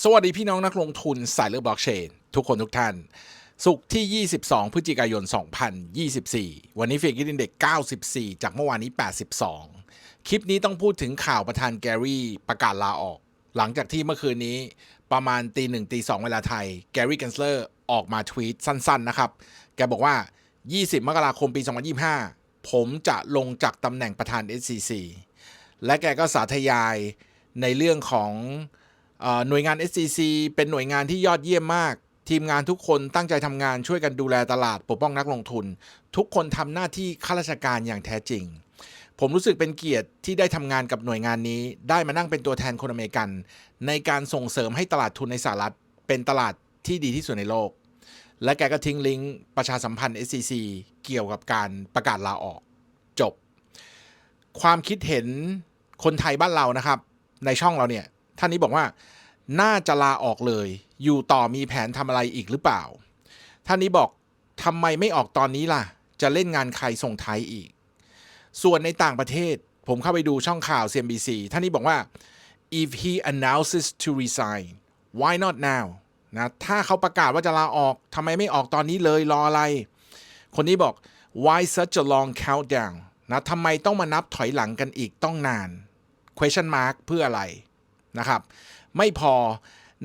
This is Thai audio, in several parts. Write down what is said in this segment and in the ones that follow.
สวัสดีพี่น้องนักลงทุนสายเลือกบล็อกเชน ทุกคนทุกท่าน สุกร์ที่ 22 พฤศจิกายน 2024 วันนี้เฟกกินเด็ก 94 จากเมื่อวานนี้ 82 คลิปนี้ต้องพูดถึงข่าวประธานแกรี่ประกาศลาออก หลังจากที่เมื่อคืนนี้ประมาณตีหนึ่งตีสองเวลาไทย แกรี่กันเลอร์ออกมาทวีตสั้นๆนะครับ แกบอกว่า 20 มกราคมปี 2025 ผมจะลงจากตำแหน่งประธาน SCC และแกก็สาธยายในเรื่องของ หน่วยงาน SCC เป็นหน่วยงานที่ยอดเยี่ยมมาก ทีมงานทุกคนตั้งใจทำงานช่วยกันดูแลตลาดปกป้องนักลงทุน ทุกคนทำหน้าที่ข้าราชการอย่างแท้จริง ผมรู้สึกเป็นเกียรติที่ได้ทำงานกับหน่วยงานนี้ ได้มานั่งเป็นตัวแทนคนอเมริกัน ในการส่งเสริมให้ตลาดทุนในสหรัฐ เป็นตลาดที่ดีที่สุดในโลก และแกก็ทิ้งลิงก์ประชาสัมพันธ์ SCC เกี่ยวกับการประกาศลาออก จบ ความคิดเห็นคนไทยบ้านเรานะครับ ในช่องเราเนี่ย ท่านนี้บอกว่า น่าจะลาออกเลย อยู่ต่อมีแผนทำอะไรอีกหรือเปล่า ท่านนี้บอกทำไมไม่ออกตอนนี้ล่ะ จะเล่นงานใครส่งไทยอีก ส่วนในต่างประเทศ ผมเข้าไปดูช่องข่าว CNBC ท่านนี้บอกว่า if he announces to resign why not now นะถ้าเขาประกาศว่าจะลาออกทำไมไม่ออกตอนนี้เลยรออะไร คนนี้บอก why such a long countdown นะทำไมต้องมานับถอยหลังกันอีกต้องนาน question mark เพื่ออะไร นะครับ ไม่พอ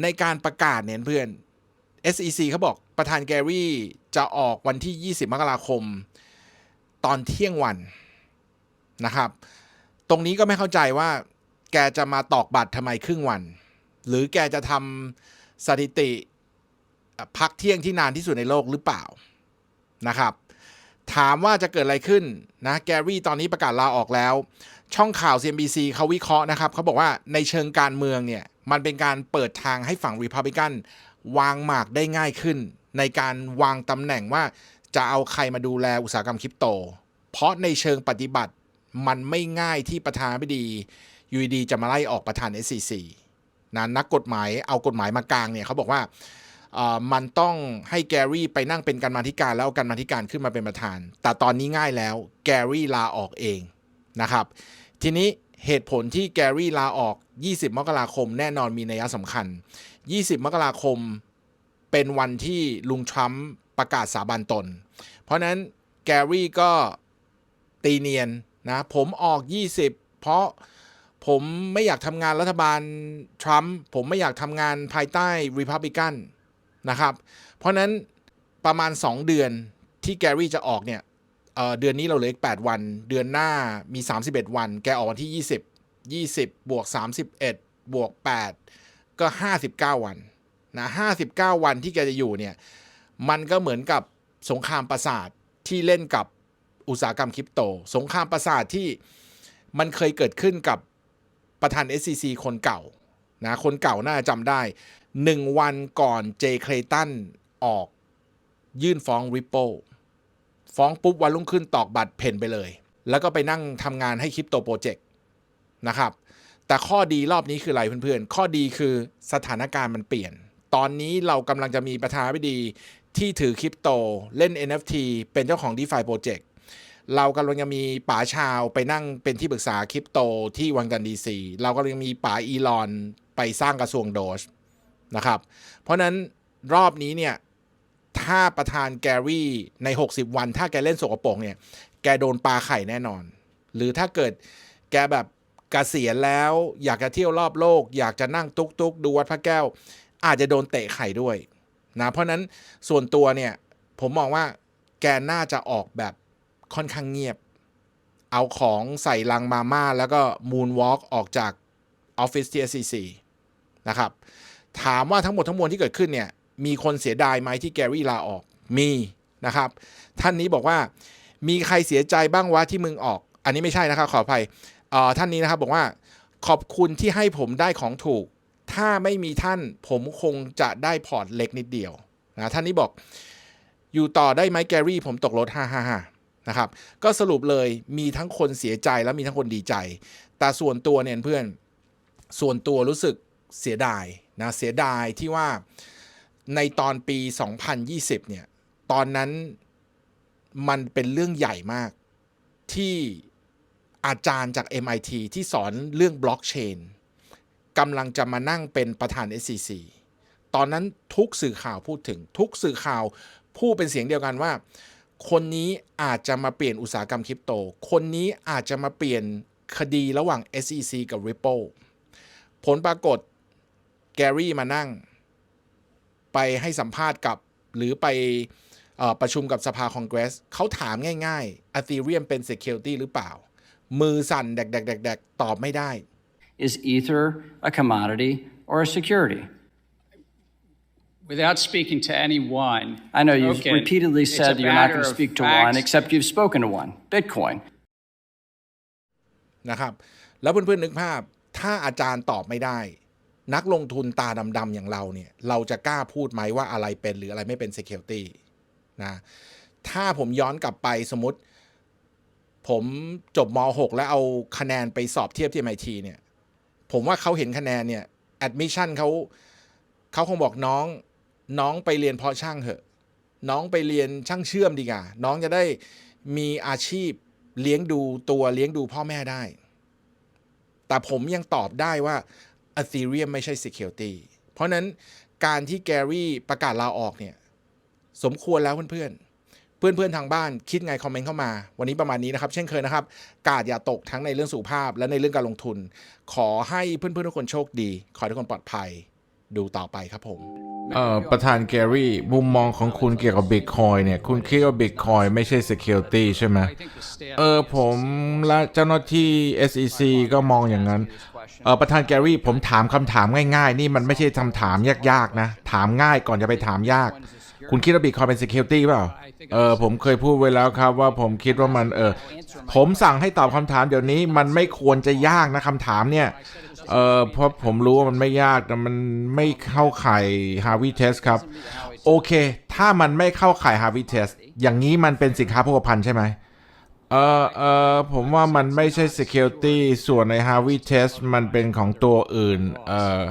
ในการประกาศเนี่ยเพื่อน SEC เขาบอกประธานแกรี่จะออกวันที่ 20 มกราคม ตอนเที่ยงวันนะครับ ตรงนี้ก็ไม่เข้าใจว่า แกจะมาตอกบัตรทำไมครึ่งวัน หรือแกจะทำสถิติพักเที่ยงที่นานที่สุดในโลกหรือเปล่านะครับ ถามว่าจะเกิดอะไรขึ้นนะแกรี่ตอนนี้ประกาศลาออกแล้ว ช่องข่าว CNBC เขาวิเคราะห์นะครับเขาบอกว่าในเชิงการเมืองเนี่ย มันเป็นการเปิดทางให้ฝั่ง Republican วางหมากได้ง่ายขึ้น ในการวางตำแหน่งว่าจะเอาใครมาดูแลอุตสาหกรรมคริปโต เพราะในเชิงปฏิบัติมันไม่ง่ายที่ประธานาธิบดียูดีจะมาไล่ออกประธาน SCC นะนักกฎหมายเอากฎหมายมากลางเนี่ยเขาบอกว่า มันต้องให้แกรี่ไปนั่งเป็นการมาธิการแล้วเอาการมาธิการขึ้นมาเป็นประธาน แต่ตอนนี้ง่ายแล้วแกรี่ลาออกเองนะครับ ทีนี้เหตุผลที่แกรี่ลาออก 20 มกราคมแน่นอนมีนัยสำคัญ 20 มกราคมเป็นวันที่ลุงทรัมป์ประกาศสาบานตน เพราะนั้นแกรี่ก็ตีเนียนนะผมออก 20 เพราะผมไม่อยากทำงานรัฐบาลทรัมป์ผมไม่อยากทำงานภายใต้ริพับลิกัน นะครับ เพราะนั้นประมาณ 2 เดือนที่แกรี่จะออกเนี่ยเเดือนนี้เราเหลืออีก8วัน เดือนหน้ามี 31 วัน แกออกวันที่ 20 20 บวก 31 บวก 8 ก็ 59 วันนะ59 วันที่แกจะอยู่เนี่ย มันก็เหมือนกับสงครามประสาทที่เล่นกับอุตสาหกรรมคริปโต สงครามประสาทที่มันเคยเกิดขึ้นกับประธาน SCC คนเก่านะคนเก่าน่าจะจำได้ 1 วันก่อนเจเคลตันออก ยื่นฟ้อง Ripple ฟ้องปุ๊บวันรุ่งขึ้นตอกบัตรเพ่นไปเลย แล้วก็ไปนั่งทำงานให้คริปโตโปรเจกต์นะครับ แต่ข้อดีรอบนี้คืออะไรเพื่อนๆ ข้อดีคือสถานการณ์มันเปลี่ยน ตอนนี้เรากำลังจะมีประธานาธิบดีที่ถือคริปโตเล่น NFT เป็นเจ้าของ DeFi Project เรากำลังจะมีป๋าชาวไปนั่งเป็นที่ปรึกษาคริปโตที่วังกันดีซีเรากำลังมีป๋าอีลอนไปสร้างกระทรวงโดช นะครับ เพราะนั้นรอบนี้เนี่ยถ้าประธานแกรี่ใน 60 วัน ถ้าแกเล่นสกปรกเนี่ย แกโดนปลาไข่แน่นอน หรือถ้าเกิดแกแบบกเกษียณแล้วอยากจะเที่ยวรอบโลก อยากจะนั่งตุกตุกๆดูวัดพระแก้ว อาจจะโดนเตะไข่ด้วยนะเพราะนั้นส่วนตัวเนี่ย ผมมองว่าแกน่าจะออกแบบค่อนข้างเงียบ เอาของใส่ลังมาม่าแล้วก็มูนวอล์กออกจากออฟฟิศที่ SCC นะครับ ถามว่าทั้งหมดทั้งมวลที่เกิดขึ้นเนี่ยมีคนเสียดายไหมที่แกรี่ลาออกมีนะครับ ท่านนี้บอกว่ามีใครเสียใจบ้างวะที่มึงออก อันนี้ไม่ใช่นะครับขออภัยเอ่อท่านนี้นะครับบอกว่าขอบคุณที่ให้ผมได้ของถูก ถ้าไม่มีท่านผมคงจะได้พอร์ตเล็กนิดเดียวนะท่านนี้บอกอยู่ต่อได้ไหมแกรี่ ผมตกรถฮ่าฮ่าฮ่านะครับก็สรุปเลยมีทั้งคนเสียใจและมีทั้งคนดีใจ แต่ส่วนตัวเนี่ยเพื่อนส่วนตัวรู้สึกเสียดาย นะเสียดายที่ว่าในตอนปี 2020 เนี่ย ตอนนั้นมันเป็นเรื่องใหญ่มากที่อาจารย์จาก MIT ที่สอนเรื่องบล็อกเชนกำลังจะมานั่งเป็นประธาน SEC ตอนนั้นทุกสื่อข่าวพูดถึงทุกสื่อข่าวพูดเป็นเสียงเดียวกันว่า คนนี้อาจจะมาเปลี่ยนอุตสาหกรรมคริปโต คนนี้อาจจะมาเปลี่ยนคดีระหว่าง SEC กับ Ripple ผลปรากฏ แกรี่มานั่ง ไปให้สัมภาษณ์กับหรือไปเอ่อประชุมกับสภาคองเกรสเขาถามง่ายๆ Ethereum เป็น Security หรือเปล่า มือสั่นแดกๆๆๆ ตอบไม่ได้ Is Ether a commodity or a security? Without speaking to any one. I know you've okay, repeatedly it's said a you're not going matter to of speak to facts. one, except you've spoken to one Bitcoin. นะครับ แล้วเพื่อนๆนึกภาพ ถ้าอาจารย์ตอบไม่ได้ นักลงทุนตาดำๆอย่างเราเนี่ยเราจะกล้าพูดไหมว่าอะไรเป็นหรืออะไรไม่เป็น Security นะถ้าผมย้อนกลับไปสมมติ ผมจบม .6 แล้วเอาคะแนนไปสอบเทียบที่ MIT เนี่ยผมว่าเขาเห็นคะแนนเนี่ย admission เขาเขาคงบอกน้องน้องไปเรียนเพาะช่างเหอะ น้องไปเรียนช่างเชื่อมดีกว่าน้องจะได้มีอาชีพเลี้ยงดูตัวเลี้ยงดูพ่อแม่ได้ แต่ผมยังตอบได้ว่า Ethereum ไม่ใช่ Security เพราะนั้นการที่แกรี่ประกาศลาออกเนี่ยสมควรแล้วเพื่อนๆ เพื่อนๆ ทางบ้านคิดไงคอมเมนต์เข้ามา วันนี้ประมาณนี้นะครับ เช่นเคยนะครับ กาดอย่าตกทั้งในเรื่องสุขภาพและในเรื่องการลงทุน ขอให้เพื่อนๆ ทุกคนโชคดี ขอให้ทุกคนปลอดภัย ดูต่อไปครับผมเอ่อประธานแกรี่มุมมองของคุณเกี่ยวกับบิตคอยเนี่ย คุณคิดว่าบิตคอยไม่ใช่ Security ใช่ไหมเออผมและเจ้าหน้าที่ SEC ก็มองอย่างนั้นเออประธานแกรี่ผมถามคำถามง่ายๆ นี่มันไม่ใช่คำถามยากๆนะ ถามง่ายก่อนจะไปถามยาก คุณคิดว่าบิตคอยเป็น Security เปล่า เออ ผมเคยพูดไว้แล้วครับว่าผมคิดว่ามันเออ ผมสั่งให้ตอบคำถามเดี๋ยวนี้มันไม่ควรจะยากนะคำถามเนี่ย เออเพราะผมรู้ว่ามันไม่ยากแต่มันไม่เข้าข่าย Harvey Test ครับ โอเค ถ้ามันไม่เข้าข่าย Harvey Test อย่างนี้มันเป็นสินค้าโภคภัณฑ์ใช่ไหมเออเออผมว่ามันไม่ใช่ security ส่วนใน Harvey Test มันเป็นของตัวอื่น เออ